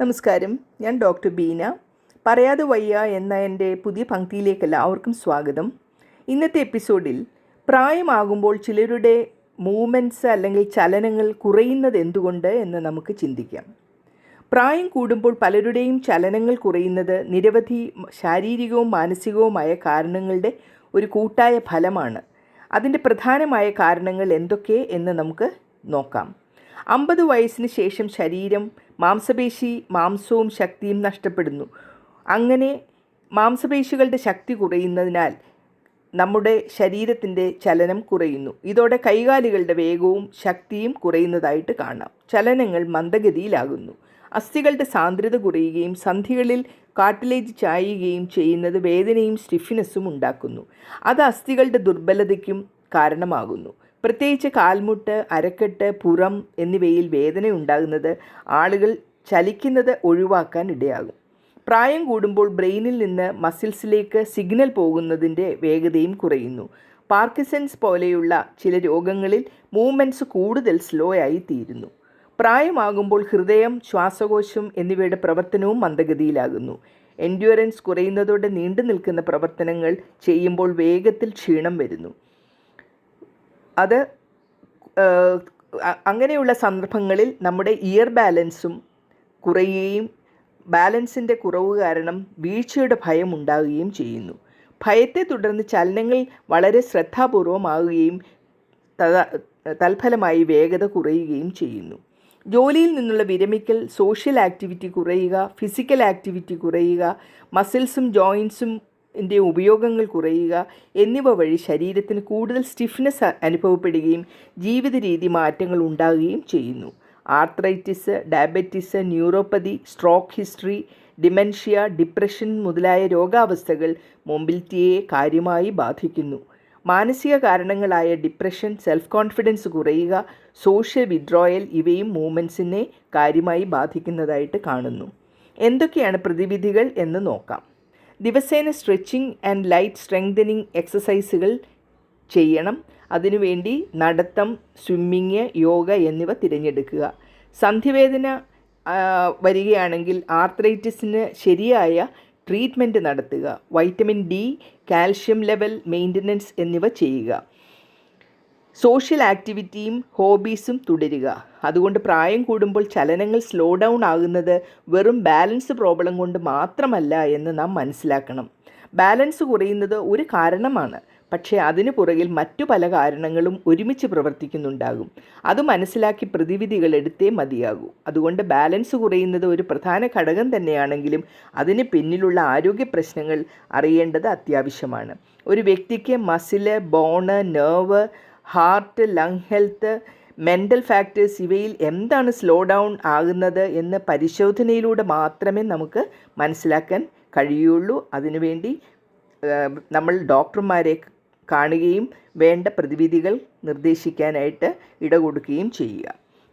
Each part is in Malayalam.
നമസ്കാരം. ഞാൻ ഡോക്ടർ ബീന. പറയാതെ വയ്യ എന്ന എന്റെ പുതിയ പങ്ക്തിയിലേക്ക് എല്ലാവർക്കും സ്വാഗതം. ഇന്നത്തെ എപ്പിസോഡിൽ പ്രായമാകുമ്പോൾ ചിലരുടെ മൂവ്മെന്റ്സ് അല്ലെങ്കിൽ ചലനങ്ങൾ കുറയുന്നത് എന്തുകൊണ്ട് എന്ന് നമുക്ക് ചിന്തിക്കാം. പ്രായം കൂടുമ്പോൾ പലരുടെയും ചലനങ്ങൾ കുറയുന്നത് നിരവധി ശാരീരികവും മാനസികവുമായ കാരണങ്ങളുടെ ഒരു കൂട്ടായ ഫലമാണ്. അതിന്റെ പ്രധാനമായ കാരണങ്ങൾ എന്തൊക്കെ എന്ന് നമുക്ക് നോക്കാം. അമ്പത് വയസ്സിന് ശേഷം ശരീരം മാംസപേശി മാംസവും ശക്തിയും നഷ്ടപ്പെടുന്നു. അങ്ങനെ മാംസപേശികളുടെ ശക്തി കുറയുന്നതിനാൽ നമ്മുടെ ശരീരത്തിന്റെ ചലനം കുറയുന്നു. ഇതോടെ കൈകാലുകളുടെ വേഗവും ശക്തിയും കുറയുന്നതായിട്ട് കാണാം. ചലനങ്ങൾ മന്ദഗതിയിലാകുന്നു. അസ്ഥികളുടെ സാന്ദ്രത കുറയുകയും സന്ധികളിൽ കാട്ടിലേജ് ചായുകയും ചെയ്യുന്നത് വേദനയും സ്റ്റിഫിനെസ്സും ഉണ്ടാക്കുന്നു. അത് അസ്ഥികളുടെ ദുർബലതയ്ക്കും കാരണമാകുന്നു. പ്രത്യേകിച്ച് കാൽമുട്ട് അരക്കെട്ട് പുറം എന്നിവയിൽ വേദന ഉണ്ടാകുന്നത് ആളുകൾ ചലിക്കുന്നത് ഒഴിവാക്കാൻ ഇടയാകും. പ്രായം കൂടുമ്പോൾ ബ്രെയിനിൽ നിന്ന് മസിൽസിലേക്ക് സിഗ്നൽ പോകുന്നതിന്റെ വേഗതയും കുറയുന്നു. പാർക്കിസൺസ് പോലെയുള്ള ചില രോഗങ്ങളിൽ മൂവ്മെന്റ്സ് കൂടുതൽ സ്ലോ ആയി തീരുന്നു. പ്രായമാകുമ്പോൾ ഹൃദയം ശ്വാസകോശം എന്നിവയുടെ പ്രവർത്തനവും മന്ദഗതിയിലാകുന്നു. എൻഡ്യൂറൻസ് കുറയുന്നതോടെ നീണ്ടു നിൽക്കുന്ന പ്രവർത്തനങ്ങൾ ചെയ്യുമ്പോൾ വേഗത്തിൽ ക്ഷീണം വരുന്നു. അത് അങ്ങനെയുള്ള സന്ദർഭങ്ങളിൽ നമ്മുടെ ഇയർ ബാലൻസും കുറയുകയും ബാലൻസിന്റെ കുറവ് കാരണം വീഴ്ചയുടെ ഭയം ഉണ്ടാകുകയും ചെയ്യുന്നു. ഭയത്തെ തുടർന്ന് ചലനങ്ങൾ വളരെ ശ്രദ്ധാപൂർവമാകുകയും തൽഫലമായി വേഗത കുറയുകയും ചെയ്യുന്നു. ജോലിയിൽ നിന്നുള്ള വിരമിക്കൽ സോഷ്യൽ ആക്ടിവിറ്റി കുറയുക ഫിസിക്കൽ ആക്ടിവിറ്റി കുറയുക മസിൽസും ജോയിൻസും ന്റെ ഉപയോഗങ്ങൾ കുറയുക എന്നിവ വഴി ശരീരത്തിന് കൂടുതൽ സ്റ്റിഫ്നെസ് അനുഭവപ്പെടുകയും ജീവിത രീതി മാറ്റങ്ങൾ ഉണ്ടാകുകയും ചെയ്യുന്നു. Arthritis diabetes neuropathy stroke history dementia depression മുതലായ രോഗാവസ്ഥകൾ മൊബിലിറ്റിയെ കാര്യമായി ബാധിക്കുന്നു. മാനസിക കാരണങ്ങളായ ഡിപ്രഷൻ സെൽഫ് കോൺഫിഡൻസ് കുറയുക സോഷ്യൽ വിഡ്രോയൽ ഇവയും മൂവ്മെന്റ്സിനെ കാര്യമായി ബാധിക്കുന്നതായിട്ട് കാണുന്നു. എന്തൊക്കെയാണ് പ്രതിവിധികൾ എന്ന് നോക്കാം. ദിവസേന സ്ട്രെച്ചിങ് ആൻഡ് ലൈറ്റ് സ്ട്രെങ്തനിങ് എക്സസൈസുകൾ ചെയ്യണം. അതിനുവേണ്ടി നടത്തം സ്വിമ്മിങ് യോഗ എന്നിവ തിരഞ്ഞെടുക്കുക. സന്ധിവേദന വരികയാണെങ്കിൽ ആർത്രൈറ്റിസിന് ശരിയായ ട്രീറ്റ്മെന്റ് നടത്തുക. Vitamin D calcium level maintenance എന്നിവ ചെയ്യുക. സോഷ്യൽ ആക്ടിവിറ്റിയും ഹോബീസും തുടരുക. അതുകൊണ്ട് പ്രായം കൂടുമ്പോൾ ചലനങ്ങൾ സ്ലോ ഡൗൺ ആകുന്നത് വെറും ബാലൻസ് പ്രോബ്ലം കൊണ്ട് മാത്രമല്ല എന്ന് നാം മനസ്സിലാക്കണം. ബാലൻസ് കുറയുന്നത് ഒരു കാരണമാണ്. പക്ഷേ അതിനു പുറകിൽ മറ്റു പല കാരണങ്ങളും ഒരുമിച്ച് പ്രവർത്തിക്കുന്നുണ്ടാകും. അത് മനസ്സിലാക്കി പ്രതിവിധികൾ എടുത്തേ മതിയാകൂ. അതുകൊണ്ട് ബാലൻസ് കുറയുന്നത് ഒരു പ്രധാന ഘടകം തന്നെയാണെങ്കിലും അതിന് പിന്നിലുള്ള ആരോഗ്യ പ്രശ്നങ്ങൾ അറിയേണ്ടത് അത്യാവശ്യമാണ്. ഒരു വ്യക്തിക്ക് muscle bone nerve heart lung health mental factors ഇവയിൽ എന്താണ് സ്ലോ ഡൗൺ ആകുന്നത് എന്ന് പരിശോധനയിലൂടെ മാത്രമേ നമുക്ക് മനസ്സിലാക്കാൻ കഴിയുള്ളൂ. അതിനുവേണ്ടി നമ്മൾ ഡോക്ടർമാരെ കാണുകയും വേണ്ട പ്രതിവിധികൾ നിർദ്ദേശിക്കാനായിട്ട് ഇടകൊടുക്കുകയും ചെയ്യുക.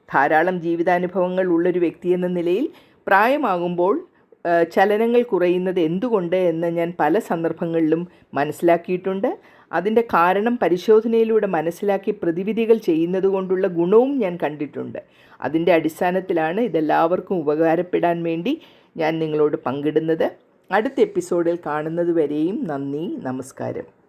ധാരാളം ജീവിതാനുഭവങ്ങൾ ഉള്ളൊരു വ്യക്തി എന്ന നിലയിൽ പ്രായമാകുമ്പോൾ ചലനങ്ങൾ കുറയുന്നത് എന്തുകൊണ്ട് എന്ന് ഞാൻ പല സന്ദർഭങ്ങളിലും മനസ്സിലാക്കിയിട്ടുണ്ട്. അതിന്റെ കാരണം പരിശോധനയിലൂടെ മനസ്സിലാക്കി പ്രതിവിധികൾ ചെയ്യുന്നത് കൊണ്ടുള്ള ഗുണവും ഞാൻ കണ്ടിട്ടുണ്ട്. അതിന്റെ അടിസ്ഥാനത്തിലാണ് ഇതെല്ലാവർക്കും ഉപകാരപ്പെടാൻ വേണ്ടി ഞാൻ നിങ്ങളോട് പങ്കിടുന്നത്. അടുത്ത എപ്പിസോഡിൽ കാണുന്നത് വരെയും നന്ദി നമസ്കാരം.